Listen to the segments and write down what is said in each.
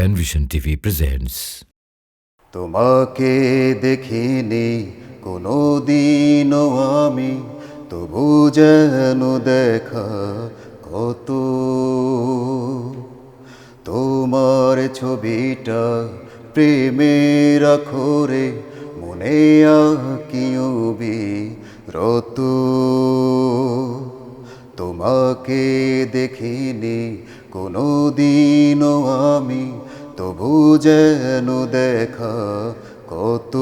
Penvision TV presents তোমাকে দেখিনি কোনো দিনও আমি। তবু যেন দেখা কত। তোমার ছবিটা প্রেমের আখরে, মনে আঁকিওবি রত তোমাকে দেখিনি কোনো দিন আমি তবু যেন দেখা কত।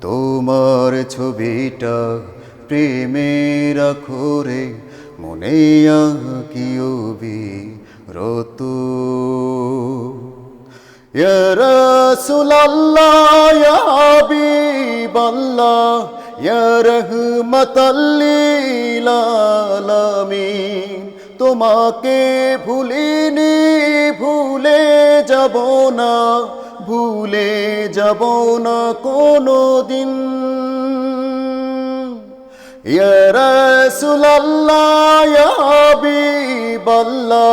তোমার ছবিটা প্রেমের রাখরে মনে আঁকিও বিরত রসুল্লাহ রহমতল্লীলালামী তোমাকে ভুলিনি ভুলে যাব না ভুলে যাব না কোনো দিন ইয়ারসুল্লাহবিবল্লা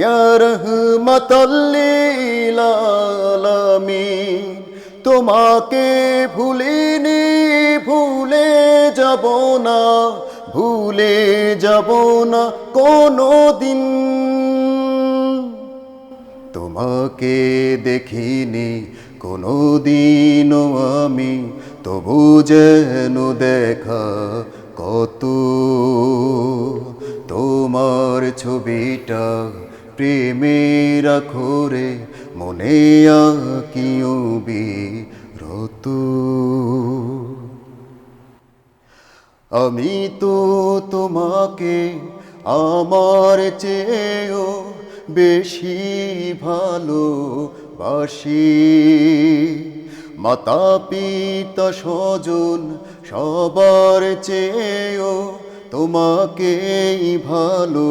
ইয়ারহমতল্লিলালামী তোমাকে ভুলিনি, ভুলে যাব না, ভুলে যাব না কোনো দিন তোমাকে দেখিনি কোনো দিনও আমি, তবু যেন দেখা কত। তোমার ছবিটা প্রেমের আখরে মনে আঁকিওবি রত। আমি তো তোমাকে আমার চেয়েও বেশি ভালো বাসি মাতা পিতা স্বজন, সবার চেয়েও তোমাকেই ভালো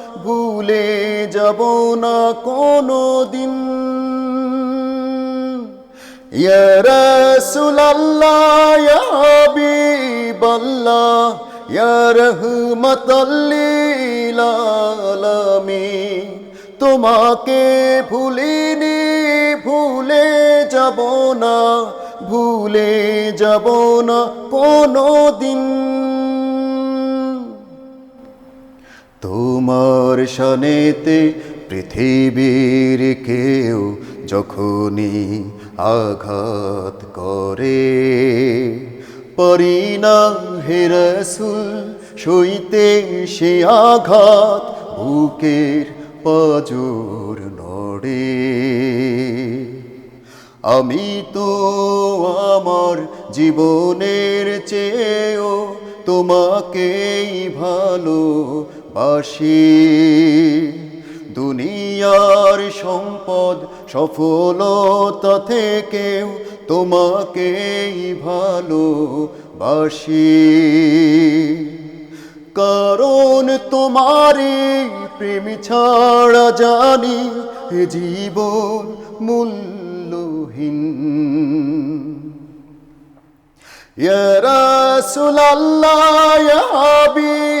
ভুলে যাব না কোনো দিন ইয়ারসুল্লাহি বল্লা ইয়ারহ মতলি তোমাকে ভুলিনি, ভুলে যাব না, ভুলে যাব না কোনো দিন তোমার সনেতে পৃথিবীর কেউ যখনই আঘাত করে পরিনা হেরসুল সইতে সে আঘাত বুকের পাজর নড়ে। আমি তো আমার জীবনের চেয়েও তোমাকেই ভালো পাশে দুনিয়ার সম্পদ, সফলতা থেকেও তোমাকেই ভালো বাসি কারণ তোমারই প্রেম ছাড়া জানি জীবন মূল্যহীন। ইয়া রাসূলুল্লাহ হাবিব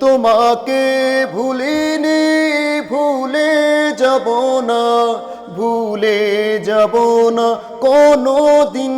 তোমাকে ভুলিনি ভুলে যাব না ভুলে যাব না কোনো দিন